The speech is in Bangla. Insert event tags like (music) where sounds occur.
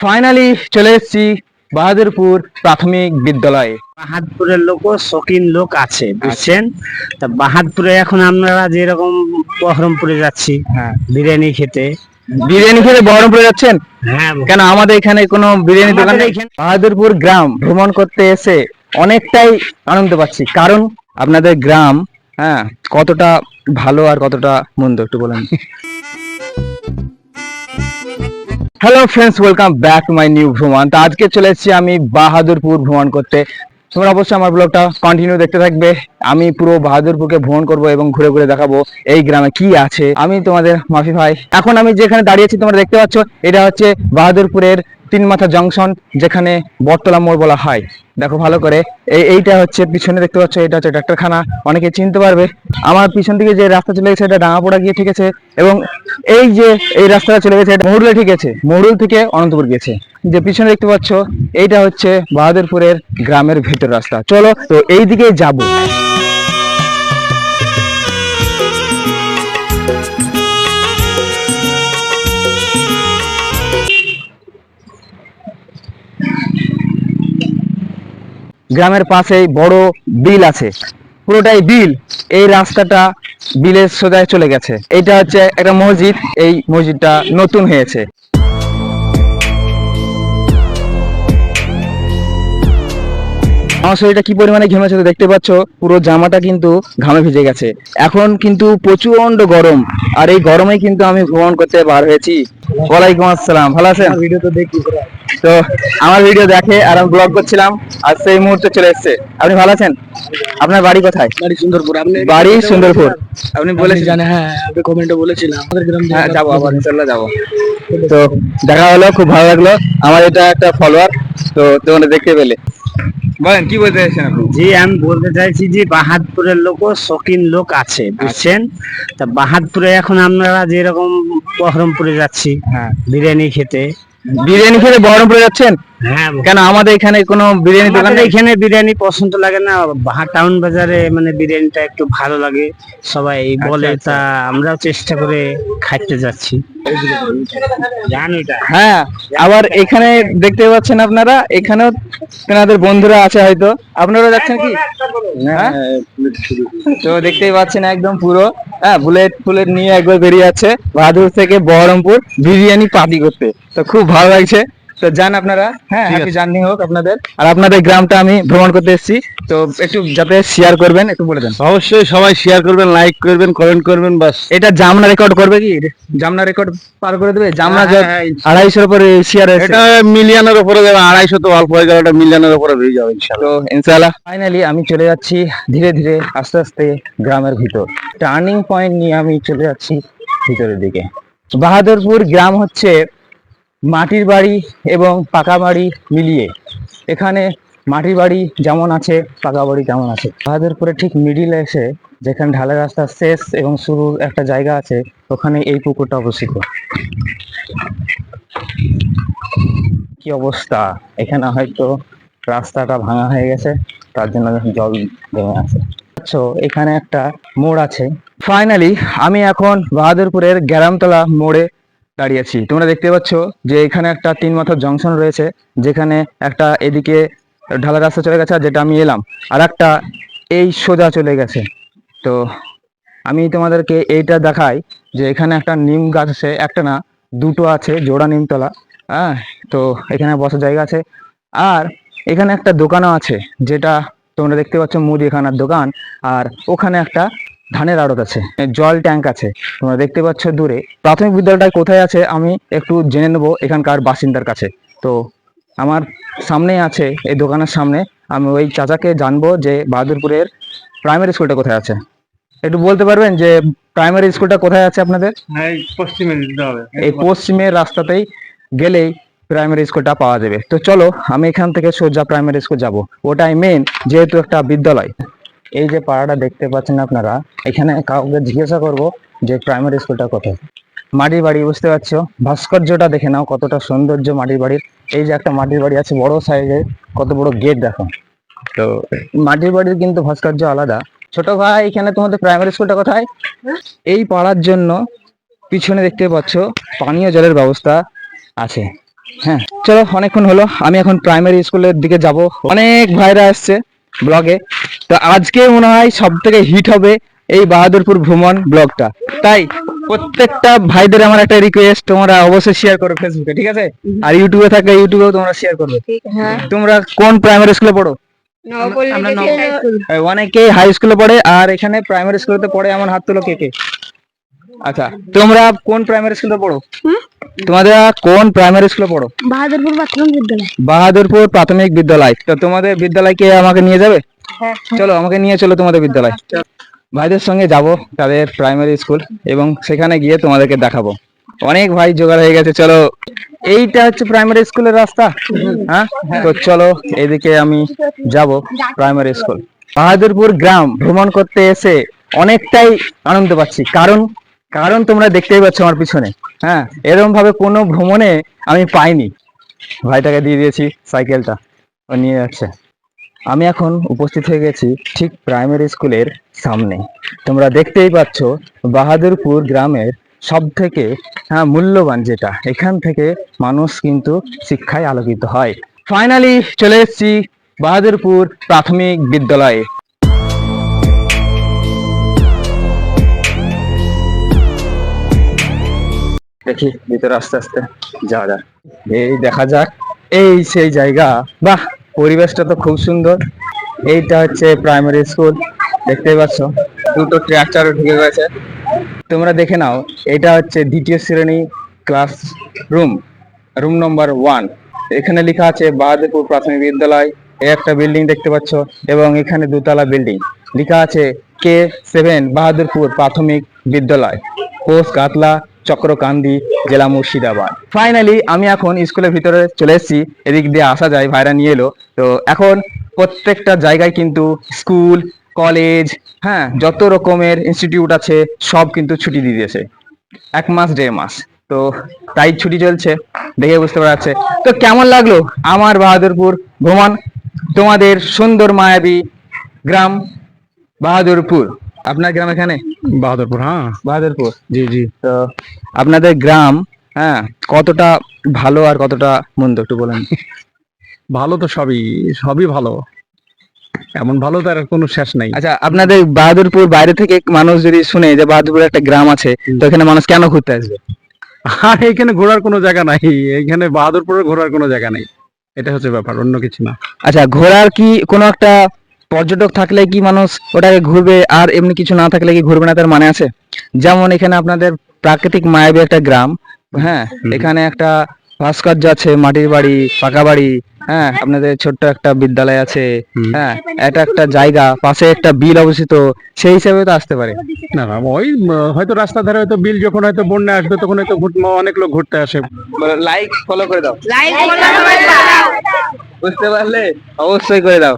ফাইনালি চলে এসেছি বাহাদুরপুর প্রাথমিক বিদ্যালয়ে। বাহাদপুরের লোকও শৌখিন লোক আছে বুঝছেন? তা বাহাদপুরে এখন আমরা যেরকম বহরমপুরে যাচ্ছি হ্যাঁ। বিরিয়ানি খেতে। বিরিয়ানি খেতে বহরমপুরে যাচ্ছেন? হ্যাঁ কেন আমাদের এখানে কোনো বিরিয়ানি দোকান বাহাদুরপুর গ্রাম ভ্রমণ করতে এসে অনেকটাই আনন্দ পাচ্ছি। কারণ আপনাদের গ্রাম হ্যাঁ কতটা ভালো আর কতটা মন্দ একটু বলেন। (laughs) Hello friends welcome back to my new ভ্রমণ তো আজকে চলে এসেছি আমি বাহাদুরপুর ভ্রমণ করতে। তোমরা অবশ্যই আমার ব্লগটা কন্টিনিউ দেখতে থাকবে। আমি পুরো বাহাদুরপুরকে ভ্রমণ করব এবং ঘুরে ঘুরে দেখাবো এই গ্রামে কি আছে। আমি তোমাদের মাফি ভাই। এখন আমি যেখানে দাঁড়িয়েছি তোমরা দেখতে পাচ্ছ, এটা হচ্ছে বাহাদুরপুরের তিন মাথা জংশন যেখানে বটতলা মোড় বলা হয়। দেখো ভালো করে। এই, এইটা হচ্ছে, পিছনে দেখতে পাচ্ছ, এটা হচ্ছে ডাক্তারখানা। অনেকে চিনতে পারবে। আমার পিছন দিকে যে রাস্তা চলে গেছে, এটা ডাঙাপোড়া গিয়ে ঠিক আছে। এবং এই যে, এই রাস্তাটা চলে গেছে, এটা মহুরুলে ঠিক আছে। মহুরুল থেকে অনন্তপুর গেছে যে পিছনে দেখতে পাচ্ছ, এইটা হচ্ছে বাহাদুরপুরের গ্রামের ভেতর রাস্তা। চলো, তো এই দিকে যাব। গ্রামের পাশেই বড় বিল আছে। পুরোটাই বিল। এই রাস্তাটা বিলের সোজায় চলে গেছে। এটা হচ্ছে একটা মসজিদ। এই মসজিদটা নতুন হয়েছে। আমার শরীরটা কি পরিমাণে ঘেমেছে তো দেখতে পাচ্ছ? পুরো জামাটা কিন্তু ঘামে ভিজে গেছে। এখন কিন্তু প্রচণ্ড গরম। আর এই গরমে কিন্তু আমি ভ্রমণ করতে বার হয়েছি। ওয়ালাইকুম আসসালাম। ভালো আছেন? ভিডিও তো দেখি তো আমার ভিডিও দেখে আর আমি ব্লগ করছিলাম আর সেই মুহূর্তে চলে এসেছে। আপনি ভালো আছেন? আপনার বাড়ি কোথায়? বাড়ি সুন্দরপুর আপনি? বাড়ি সুন্দরপুর। আপনি বলেছেন জানে হ্যাঁ আপনি কমেন্টে বলেছিলাম। আমাদের গ্রাম হ্যাঁ যাব আবার ইনশাল্লাহ যাব। তো দেখা হলো খুব ভালো লাগল। আমার এটা একটা ফলোয়ার তো তোমরা দেখতে পেলে। বলেন কি বলতে চাইছেন আপনি? জি আমি বলতে চাইছি যে বাহাদপুরের লোকও শৌখিন লোক আছে বুঝছেন? তা বাহাদপুরে এখন আমরা যেরকম বহরমপুরে যাচ্ছি হ্যাঁ। বিরিয়ানি খেতে বিরিয়ানি খেতে বহরমপুরে যাচ্ছেন? হ্যাঁ কেন আমাদের এখানে কোনো বিরিয়ানি দোকান নেই? এখানে বিরিয়ানি পছন্দ লাগে না। বাহা টাউন বাজারে মানে বিরিয়ানিটা একটু ভালো লাগে। সবাই বলে আচ্ছা। তা আমরাও চেষ্টা করে খাইতে যাচ্ছি। হ্যাঁ আবার এখানে দেখতে পাচ্ছেন আপনারা এখানেও তেনাদের বন্ধুরা আছে হয়তো। আপনারা যাচ্ছেন কি? হ্যাঁ? তো দেখতেই পাচ্ছেন একদম পুরো। হ্যাঁ বুলেট ফুলেট নিয়ে একবার বেরিয়ে যাচ্ছে। বাহাদুর থেকে বহরমপুর বিরিয়ানি পার্টি করতে। তো খুব ভালো লাগছে। তো যান আপনারা। হ্যাঁ হ্যাপি জার্নি হোক আপনাদের। আর আপনাদের গ্রামটা আমি ভ্রমণ করতে এসেছি। তো একটু যাতে শেয়ার করবেন একটু বলে দেন। অবশ্যই সবাই শেয়ার করবেন লাইক করবেন কমেন্ট করবেন বাস। এটা জামনা রেকর্ড করবে কি? জামনা রেকর্ড পার করে দেবে? জামনা হ্যাঁ, হ্যাঁ, আড়াইশোর উপরে শেয়ার এটা মিলিয়নের উপরে যাবে আড়াইশো তো অল্প হয়ে গেল এটা মিলিয়নের উপরে হয়ে যাবে ইনশাল্লাহ। তো ইনশাআল্লাহ। ফাইনালি আমি চলে যাচ্ছি ধীরে ধীরে আস্তে আস্তে গ্রামের ভিতর। টার্নিং পয়েন্ট নিয়ে আমি চলে যাচ্ছি ভিতরের দিকে। বাহাদুরপুর গ্রাম হচ্ছে মাটির বাড়ি এবং পাকা বাড়ি মিলিয়ে। এখানে মাটির বাড়ি যেমন আছে, পাকা বাড়ি তেমন আছে। বাহাদুরপুরে ঠিক মিডিলে এসে যেখানে ঢালাই রাস্তা শেষ এবং শুরুর একটা জায়গা আছে, ওখানে এই পুকুরটা অবস্থিত। কি অবস্থা? এখানে হয়তো রাস্তাটা ভাঙা হয়ে গেছে, তার জন্য জল জমে আছে। আচ্ছা এখানে একটা মোড় আছে। ফাইনালি আমি এখন বাহাদুরপুরের গ্যারামতলা মোড়ে দাঁড়িয়েছি তোমরা দেখতে পাচ্ছ যে এখানে একটা তিন মাথার জংশন রয়েছে, যেখানে একটা এদিকে ঢালা রাস্তা চলে গেছে আর যেটা আমি এলাম, আর একটা এই সোজা চলে গেছে। তো আমি তোমাদেরকে এইটা দেখাই যে এখানে একটা নিম গাছ আছে, একটা না, দুটো আছে, জোড়া নিমতলা হ্যাঁ তো এখানে বসার জায়গা আছে। আর এখানে একটা দোকানও আছে, যেটা তোমরা দেখতে পাচ্ছ মুদিখানার দোকান, আর ওখানে একটা ধানের আড়ত আছে জল ট্যাঙ্ক আছে। তোমরা দেখতে পাচ্ছ দূরে। প্রাথমিক বিদ্যালয়টা কোথায় আছে আমি একটু জেনে নেব এখানকার বাসিন্দার কাছে। তো আমার সামনেই আছে এই দোকানের সামনে আমি ওই চাচাকে জানব যে বাহাদুরপুরের প্রাইমারি স্কুলটা কোথায় আছে। একটু বলতে পারবেন যে প্রাইমারি স্কুলটা কোথায় আছে আপনাদের? হ্যাঁ পশ্চিমে এই পশ্চিমের রাস্তাতেই গেলেই প্রাইমারি স্কুলটা পাওয়া যাবে। তো চলো আমি এখান থেকে সোজা প্রাইমারি স্কুল যাব। ওটাই মেন যেহেতু একটা বিদ্যালয়। এই যে পাড়াটা দেখতে পাচ্ছেন আপনারা, এখানে কাউকে জিজ্ঞাসা করব যে প্রাইমারি স্কুলটা কোথায়। মাটির বাড়ি, বুঝতে পারছ? ভাস্কর্যটা দেখে নাও, কতটা সৌন্দর্য মাটির বাড়ির। এই যে একটা মাটির বাড়ি আছে বড় সাইজের কত বড় গেট দেখো। তো মাটির বাড়ির কিন্তু ভাস্কর্য আলাদা। ছোট ভাই, এখানে তোমাদের প্রাইমারি স্কুলটা কোথায়? এই পাড়ার জন্য পিছনে দেখতে পাচ্ছ, পানীয় জলের ব্যবস্থা আছে। হ্যাঁ চলো, অনেকক্ষণ হলো, আমি এখন প্রাইমারি স্কুলের দিকে যাব। অনেক ভাইরা আসছে ব্লগে তো আজকে মনে হয় সব থেকে হিট হবে এই বাহাদুরপুর ভ্রমণ ব্লগটা। তাই প্রত্যেকটা ভাইদের আমার একটা রিকোয়েস্ট তোমরা অবশ্যই শেয়ার করো ফেসবুকে ঠিক আছে? আর ইউটিউবে থাকলে ইউটিউবেও তোমরা শেয়ার করবে। হ্যাঁ। তোমরা কোন প্রাইমারি স্কুলে পড়ো? হাই স্কুলে পড়ে আর এখানে প্রাইমারি স্কুলেতে পড়ে এমন হাত তুলো কে কে? আচ্ছা তোমরা কোন প্রাইমারি স্কুলে পড়ো? তোমাদের কোন প্রাইমারি স্কুলে পড়ো? বাহাদুরপুর প্রাথমিক বিদ্যালয়। বাহাদুরপুর প্রাথমিক বিদ্যালয়। তো তোমাদের বিদ্যালয়কে আমাকে নিয়ে যাবে? চলো, আমাকে নিয়ে চলো তোমাদের বিদ্যালয়। ভাইদের সঙ্গে যাব তাদের প্রাইমারি স্কুল এবং সেখানে গিয়ে তোমাদেরকে দেখাবো। অনেক ভাই জোগাড় হয়ে গেছে, চলো। এইটা হচ্ছে প্রাইমারি স্কুলের রাস্তা হ্যাঁ? তো চলো, এদিকে আমি যাব প্রাইমারি স্কুল বাহাদুরপুর গ্রাম ভ্রমণ করতে এসে অনেকটাই আনন্দ পাচ্ছি। কারণ কারণ তোমরা দেখতেই পাচ্ছ আমার পিছনে হ্যাঁ? এরকম ভাবে কোনো ভ্রমণে আমি পাইনি। ভাইটাকে দিয়ে দিয়েছি সাইকেলটা, ও নিয়ে যাচ্ছে। আমি এখন উপস্থিত হয়ে গেছি ঠিক প্রাইমারি স্কুলের সামনে। তোমরা দেখতেই পাচ্ছ বাহাদুরপুর গ্রামের সব থেকে হ্যাঁ মূল্যবান যেটা, এখান থেকে মানুষ কিন্তু শিক্ষায় আলোকিত হয়। ফাইনালি চলে এসেছি বাহাদুরপুর প্রাথমিক বিদ্যালয়ে। দেখি ভিতরে আস্তে আস্তে যাওয়া যাক। এই দেখা যাক, এই সেই জায়গা, বাহ! পরিবেশটা তো খুব সুন্দর। এইটা হচ্ছে প্রাইমারি স্কুল দেখতেই পাচ্ছ। দুটো ট্রাকচারও ঢুকে গেছে। তোমরা দেখে নাও, এটা হচ্ছে দ্বিতীয় শ্রেণি class room room number one এখানে লেখা আছে, বাহাদুরপুর প্রাথমিক বিদ্যালয়। এ একটা বিল্ডিং দেখতে পাচ্ছ, এবং এখানে দুতলা বিল্ডিং লেখা আছে কে সেভেন বাহাদুরপুর প্রাথমিক বিদ্যালয়। পোস্ট কাতলা চক্রকান্দি জেলা মুর্শিদাবাদ। ফাইনালি আমি এখন স্কুলের ভিতরে চলে এসেছি, এদিক দিয়ে আসা যায়, ভাইরা নিয়ে এলো। তো এখন প্রত্যেকটা জায়গায় কিন্তু স্কুল, কলেজ হ্যাঁ যত রকমের ইনস্টিটিউট আছে, সব কিন্তু ছুটি দিয়ে দিয়েছে। এক মাস, দেড় মাস। তো তাই ছুটি চলছে, দেখে বুঝতে পারা যাচ্ছে। তো কেমন লাগল আমার বাহাদুরপুর ভ্রমণ? তোমাদের সুন্দর মায়াবী গ্রাম বাহাদুরপুর। আপনার গ্রাম এখানে? বাহাদুরপুর হ্যাঁ। বাহাদুরপুর? জি জি। তো আপনাদের গ্রাম হ্যাঁ কতটা ভালো আর কতটা মন্দ একটু বলেন? (laughs) ভালো তো সবই সবই ভালো। এমন ভালো তার কোনো শেষ নাই। আচ্ছা আপনাদের বাহাদুরপুর বাইরে থেকে মানুষ যদি শুনে যে বাহাদুরপুর একটা গ্রাম আছে তো এখানে মানুষ কেন ঘুরতে আসবে? আর এখানে ঘোরার কোনো জায়গা নাই। এখানে বাহাদুরপুরে ঘোরার কোনো জায়গা নাই। এটা হচ্ছে ব্যাপার অন্য কিছু না। আচ্ছা ঘোরার কি কোনো একটা পর্যটক থাকলে কি মানুষ ওটাকে ঘুরবে আর এমনি কিছু না থাকলে কি ঘুরবে না তার মানে আছে? যেমন এখানে আপনাদের প্রাকৃতিক মায়াবী একটা গ্রাম হ্যাঁ? এখানে একটা ভাস্কর্য আছে মাটির বাড়ি পাকা বাড়ি হ্যাঁ? আপনাদের ছোট্ট একটা বিদ্যালয় আছে হ্যাঁ? এটা একটা জায়গা পাশে একটা বিল অবস্থিত সেই হিসাবে তো আসতে পারে। না না ওই হয়তো রাস্তার ধারে হয়তো বিল যখন হয়তো বন্যা আসবে তখন হয়তো অনেক লোক ঘুরতে আসে। লাইক ফলো করে দাও। লাইক বুঝতে পারলে অবশ্যই করে দাও।